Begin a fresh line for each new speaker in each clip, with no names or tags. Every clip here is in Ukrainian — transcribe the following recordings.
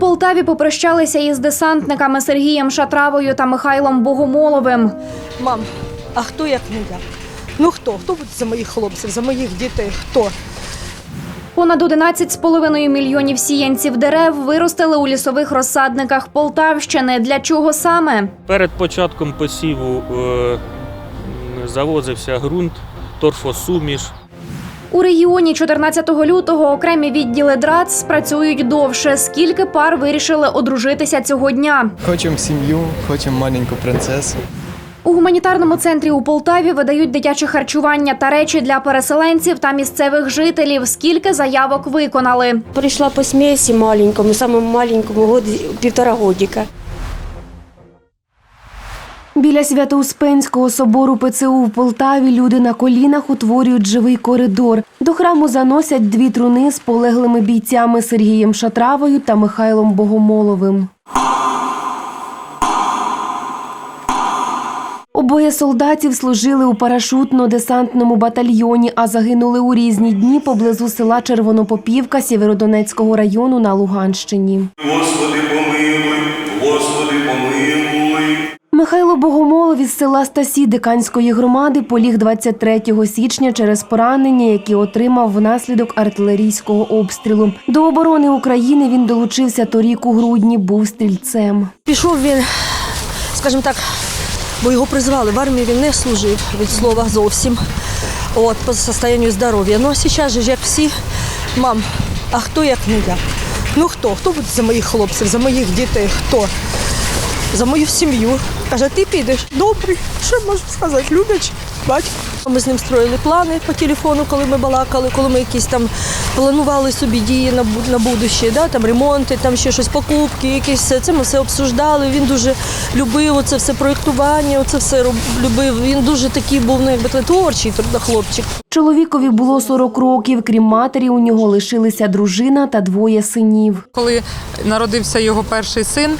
Полтаві попрощалися із десантниками Сергієм Шатравою та Михайлом Богомоловим.
Мам, а хто як не я? Ну хто? Хто буде за моїх хлопців, за моїх дітей? Хто?
Понад 11,5 мільйонів сіянців дерев виростили у лісових розсадниках Полтавщини. Для чого саме?
Перед початком посіву е, завозився ґрунт, торфосуміш.
У регіоні 14 лютого окремі відділи ДРАЦ працюють довше. Скільки пар вирішили одружитися цього дня?
Хочемо сім'ю, хочемо маленьку принцесу.
У гуманітарному центрі у Полтаві видають дитяче харчування та речі для переселенців та місцевих жителів. Скільки заявок виконали?
Прийшла по смесі маленькому, самому маленькому год, півтора годика.
Біля Свято-Успенського собору ПЦУ в Полтаві люди на колінах утворюють живий коридор. До храму заносять дві труни з полеглими бійцями Сергієм Шатравою та Михайлом Богомоловим. Обоє солдатів служили у парашутно-десантному батальйоні, а загинули у різні дні поблизу села Червонопопівка Сєвєродонецького району на Луганщині.
Господи помилуй, Господи помилуй.
Михайло Богомолов із села Стасі Диканської громади поліг 23 січня через поранення, які отримав внаслідок артилерійського обстрілу. До оборони України він долучився торік у грудні, був стрільцем.
Пішов він, скажімо так, бо його призвали. В армії він не служив від слова зовсім. От, по состоянню здоров'я. Ну а зараз же як всі, мам, а хто як не я? Ну хто? Хто буде за моїх хлопців, за моїх дітей? Хто? За мою сім'ю. Каже, ти підеш. Добрий, що можу сказати, люблячий батько. Ми з ним строїли плани по телефону, коли ми балакали, коли ми якісь там планували собі дії на, на будуще, да, там ремонти, там ще щось, покупки, якісь все. Це ми все обсуждали. Він дуже любив це все проєктування, це все любив. Він дуже такий був ну, якби то творчий хлопчик.
Чоловікові було 40 років. Крім матері, у нього лишилися дружина та двоє синів.
коли народився його перший син,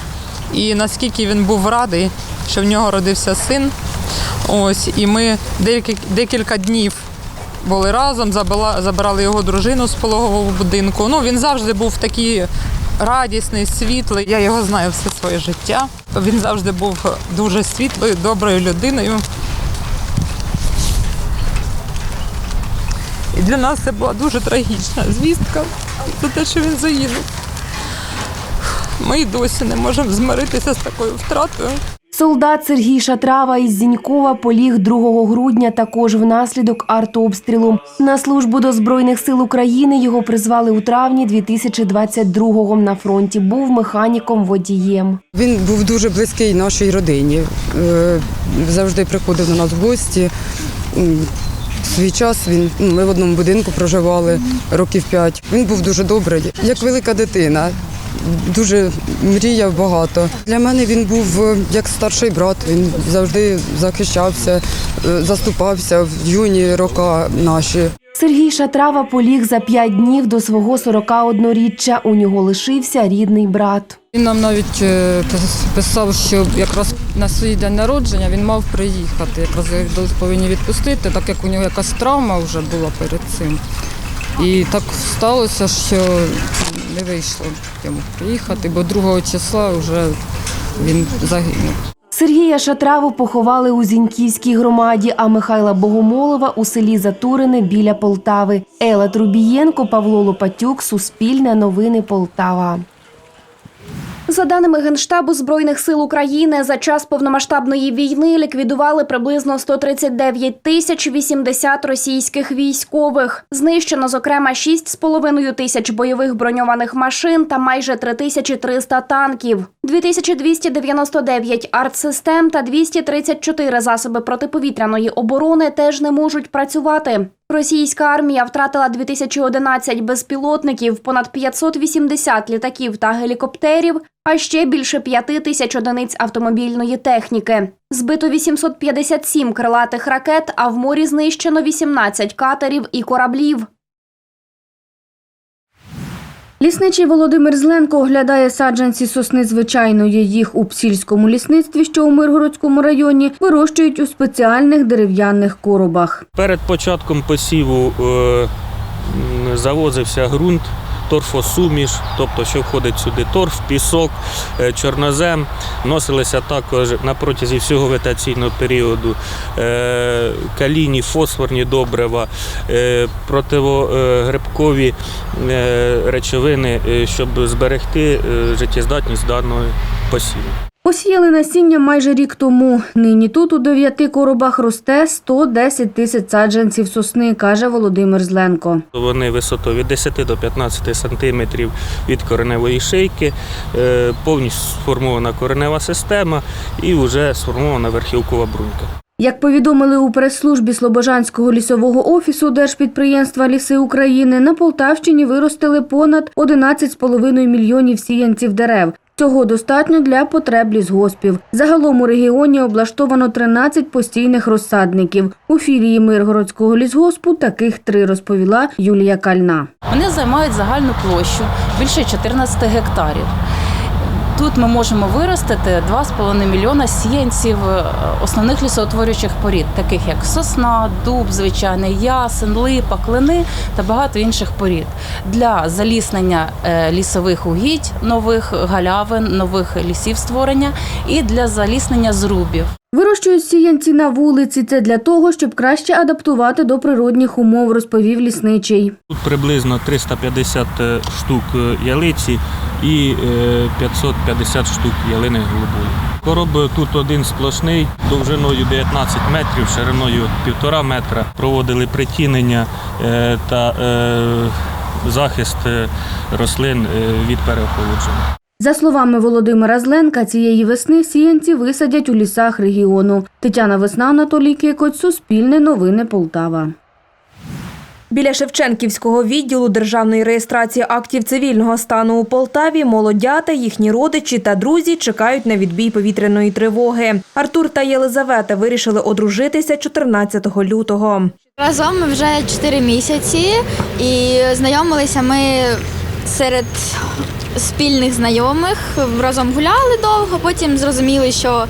і наскільки він був радий, що в нього родився син. Ось, і ми декілька, днів були разом, забирали його дружину з пологового будинку. Ну, він завжди був такий радісний, світлий. Я його знаю все своє життя. Він завжди був дуже світлою, доброю людиною. І для нас це була дуже трагічна звістка за те, що він загинув. Ми й досі не можемо змиритися з такою втратою.
Солдат Сергій Шатрава із Зінькова поліг 2 грудня також внаслідок артобстрілу. На службу до Збройних сил України його призвали у травні 2022-го. На фронті був механіком-водієм.
Він був дуже близький нашій родині. Е, Завжди приходив до нас в гості. Свій час він ну, ми в одному будинку проживали років п'ять. Він був дуже добрий, як велика дитина. Дуже мріяв багато. Для мене він був е, як старший брат. Він завжди захищався, е, заступався в юні роки наші.
Сергій Шатрава поліг за п'ять днів до свого 41-річчя. У нього лишився рідний брат.
Він нам навіть е, писав, що якраз на свій день народження він мав приїхати. Якраз його повинні відпустити, так як у нього якась травма вже була перед цим. І так сталося, що не вийшло йому приїхати, бо 2 числа вже він загинув.
Сергія Шатраву поховали у Зіньківській громаді, а Михайла Богомолова у селі Затурине біля Полтави. Ела Трубієнко, Павло Лопатюк, Суспільне новини Полтава.
За даними Генштабу Збройних сил України, за час повномасштабної війни ліквідували приблизно 139 тисяч 80 російських військових. Знищено, зокрема, 6,5 тисяч бойових броньованих машин та майже 3300 танків, 2299 артсистем та 234 засоби протиповітряної оборони теж не можуть працювати. Російська армія втратила 2011 безпілотників, понад 580 літаків та гелікоптерів, а ще більше 5 тисяч одиниць автомобільної техніки. Збито 857 крилатих ракет, а в морі знищено 18 катерів і кораблів.
Лісничий Володимир Зленко оглядає саджанці сосни звичайної. Їх у Псільському лісництві, що у Миргородському районі, вирощують у спеціальних дерев'яних коробах.
Перед початком посіву е, завозився ґрунт, торфосуміш, тобто що входить сюди торф, пісок, е, чорнозем. Носилися також на протязі всього вегетаційного періоду каліні, калійні, фосфорні добрива, е, противогрибкові е, речовини, е, щоб зберегти е, життєздатність даної посіву.
Посіяли насіння майже рік тому. Нині тут у дев'яти коробах росте 110 тисяч саджанців сосни, каже Володимир Зленко.
Вони висотою від 10 до 15 сантиметрів від кореневої шийки, е, повністю сформована коренева система і вже сформована верхівкова брунька.
Як повідомили у прес-службі Слобожанського лісового офісу Держпідприємства Ліси України, на Полтавщині виростили понад 11,5 мільйонів сіянців дерев. Цього достатньо для потреб лісгоспів. Загалом у регіоні облаштовано 13 постійних розсадників. У філії Миргородського лісгоспу таких три, розповіла Юлія Кальна.
Вони займають загальну площу більше 14 гектарів. Тут ми можемо виростити 2,5 мільйона сіянців е, основних лісоутворюючих порід, таких як сосна, дуб, звичайний ясен, липа, клини та багато інших порід для заліснення е, лісових угідь, нових галявин, нових лісів створення і для заліснення зрубів.
Вирощують сіянці на вулиці. Це для того, щоб краще адаптувати до природних умов, розповів лісничий.
Тут приблизно 350 штук е, ялиці і е, 550 штук ялини голубої. Короб тут один сплошний, довжиною 19 метрів, шириною 1,5 метра. Проводили притінення е, та е, захист е, рослин е, від переохолодження.
За словами Володимира Зленка, цієї весни сіянці висадять у лісах регіону. Тетяна Весна, Анатолій Кикоць, Суспільне новини Полтава.
Біля Шевченківського відділу державної реєстрації актів цивільного стану у Полтаві молодята, їхні родичі та друзі чекають на відбій повітряної тривоги. Артур та Єлизавета вирішили одружитися 14 лютого.
Разом ми вже 4 місяці і знайомилися ми серед спільних знайомих. Разом гуляли довго, потім зрозуміли, що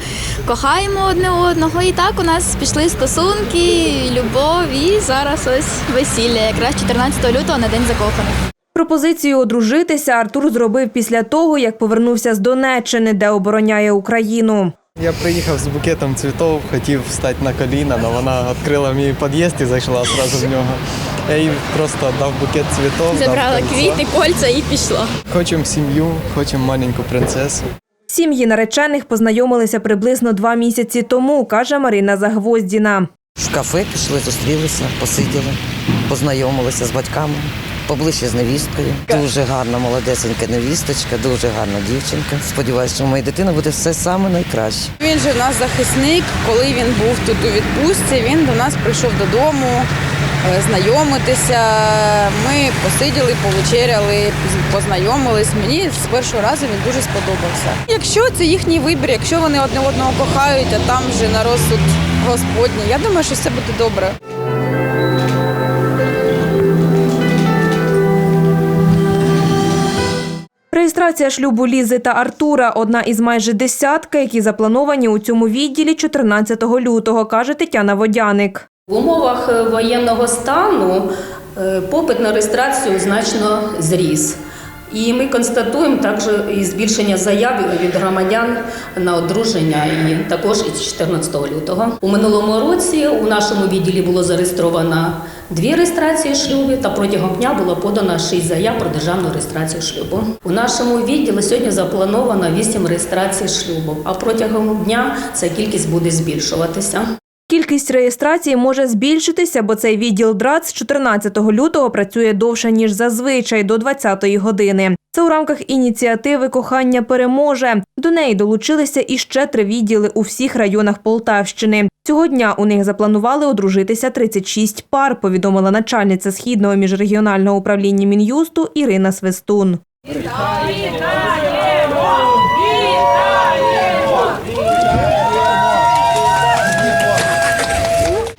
кохаємо одне одного. І так у нас пішли стосунки, любов, і зараз ось весілля, якраз 14 лютого на день закоханих.
Пропозицію одружитися Артур зробив після того, як повернувся з Донеччини, де обороняє Україну.
Я приїхав з букетом цвітів, хотів встати на коліна, але вона відкрила мій під'їзд і зайшла одразу в нього. Я їй просто дав букет цвітів. дав
Забрала квіти, кольця і пішла.
Хочемо сім'ю, хочемо маленьку принцесу.
Сім'ї наречених познайомилися приблизно два місяці тому, каже Марина Загвоздіна.
В кафе пішли, зустрілися, посиділи, познайомилися з батьками, поближче з невісткою. Дуже гарна, молодесенька невісточка, дуже гарна дівчинка. Сподіваюся, що у моєї дитини буде все саме найкраще.
Він же в нас захисник. Коли він був тут у відпустці, він до нас прийшов додому е, знайомитися. Ми посиділи, повечеряли, познайомились. Мені з першого разу він дуже сподобався. Якщо це їхній вибір, якщо вони одне одного кохають, а там вже на розсуд Господній, я думаю, що все буде добре.
Реєстрація шлюбу Лізи та Артура одна із майже десятка, які заплановані у цьому відділі 14 лютого, каже Тетяна Водяник.
В умовах е, воєнного стану е, попит на реєстрацію значно зріс. І ми констатуємо також і збільшення заяв від громадян на одруження і також із 14 лютого. У минулому році у нашому відділі було зареєстровано дві реєстрації шлюбів, та протягом дня було подано шість заяв про державну реєстрацію шлюбу. У нашому відділі сьогодні заплановано вісім реєстрацій шлюбу, а протягом дня ця кількість буде збільшуватися.
Кількість реєстрацій може збільшитися, бо цей відділ ДРАЦ з 14 лютого працює довше, ніж зазвичай, до 20-ї години. Це у рамках ініціативи Кохання переможе. До неї долучилися іще три відділи у всіх районах Полтавщини. Цього дня у них запланували одружитися 36 пар, повідомила начальниця Східного міжрегіонального управління Мін'юсту Ірина Свистун.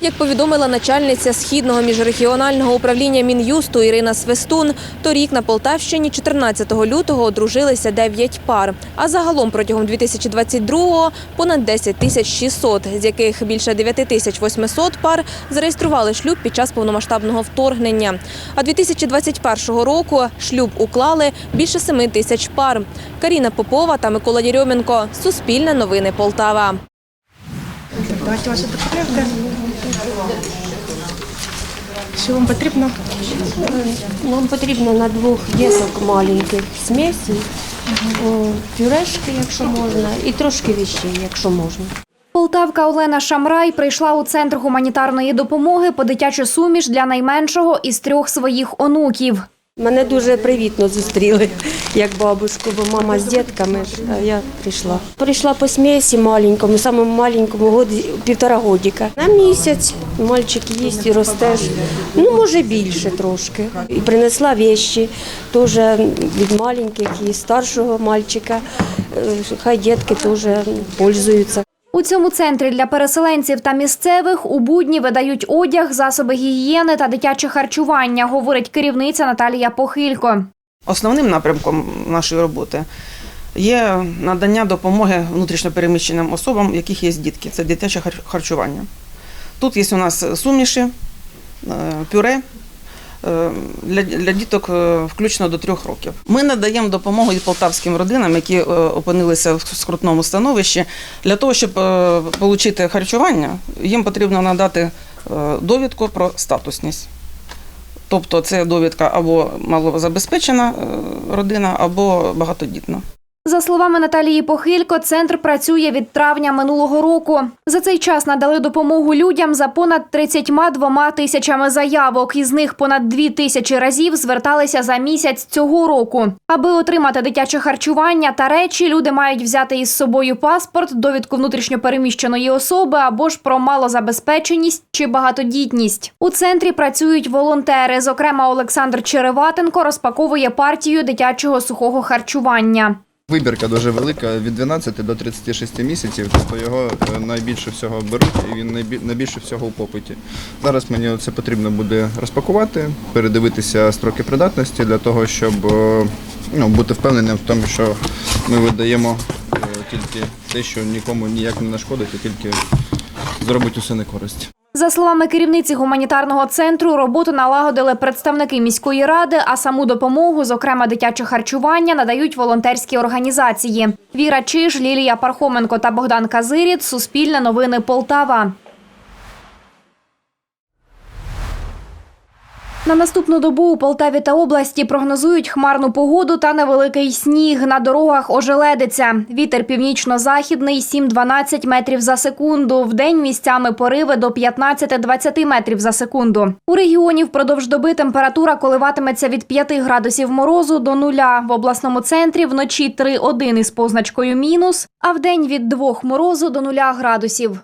як повідомила начальниця східного міжрегіонального управління Мін'юсту Ірина Свистун, торік на Полтавщині 14 лютого одружилися 9 пар. А загалом протягом 2022-го понад 10 тисяч 600, з яких більше 9 тисяч 800 пар зареєстрували шлюб під час повномасштабного вторгнення. А 2021 року шлюб уклали більше 7 тисяч пар. Каріна Попова та Микола Єрьоменко. Суспільне новини Полтава.
Давайте ваші документи. Що вам потрібно?
Нам потрібно на двох діток маленьких смесі, пюрешки, якщо можна, і трошки віщей, якщо можна.
Полтавка Олена Шамрай прийшла у центр гуманітарної допомоги по дитячу суміш для найменшого із трьох своїх онуків.
Мене дуже привітно зустріли, як бабушку, бо мама з дітками, а я прийшла. Прийшла по смесі маленькому, самому маленькому, півтора годика. На місяць мальчик їсть і росте. Ну, може, більше трошки. І принесла вещі теж від маленьких і старшого мальчика. Е, Хай дітки теж пользуються.
У цьому центрі для переселенців та місцевих у будні видають одяг, засоби гігієни та дитяче харчування, говорить керівниця Наталія Похилько.
Основним напрямком нашої роботи є надання допомоги внутрішньопереміщеним особам, у яких є дітки. Це дитяче хар- харчування. Тут є у нас суміші, е, пюре для, для діток е, включно до трьох років. Ми надаємо допомогу і полтавським родинам, які е, опинилися в скрутному становищі. Для того, щоб е, отримати харчування, їм потрібно надати довідку про статусність. Тобто це довідка або малозабезпечена родина, або багатодітна.
За словами Наталії Похилько, центр працює від травня минулого року. За цей час надали допомогу людям за понад 32 тисячами заявок. Із них понад 2 тисячі разів зверталися за місяць цього року. Аби отримати дитяче харчування та речі, люди мають взяти із собою паспорт, довідку внутрішньопереміщеної особи або ж про малозабезпеченість чи багатодітність. У центрі працюють волонтери. Зокрема, Олександр Череватенко розпаковує партію дитячого сухого харчування.
Вибірка дуже велика від 12 до 36 місяців, тобто його е, найбільше всього беруть і він найбільше всього у попиті. Зараз мені це потрібно буде розпакувати, передивитися строки придатності для того, щоб е, ну, бути впевненим в тому, що ми видаємо е, тільки те, що нікому ніяк не нашкодить, а тільки зробить усе на користь.
За словами керівниці гуманітарного центру, роботу налагодили представники міської ради, а саму допомогу, зокрема дитяче харчування, надають волонтерські організації. Віра Чиж, Лілія Пархоменко та Богдан Казиріт. Суспільне новини Полтава. На наступну добу у Полтаві та області прогнозують хмарну погоду та невеликий сніг. На дорогах ожеледиться. Вітер північно-західний 7-12 метрів за секунду. Вдень місцями пориви до 15-20 метрів за секунду. У регіоні впродовж доби температура коливатиметься від 5 градусів морозу до нуля. В обласному центрі вночі 3-1 із позначкою мінус, а вдень від 2 морозу до 0 градусів.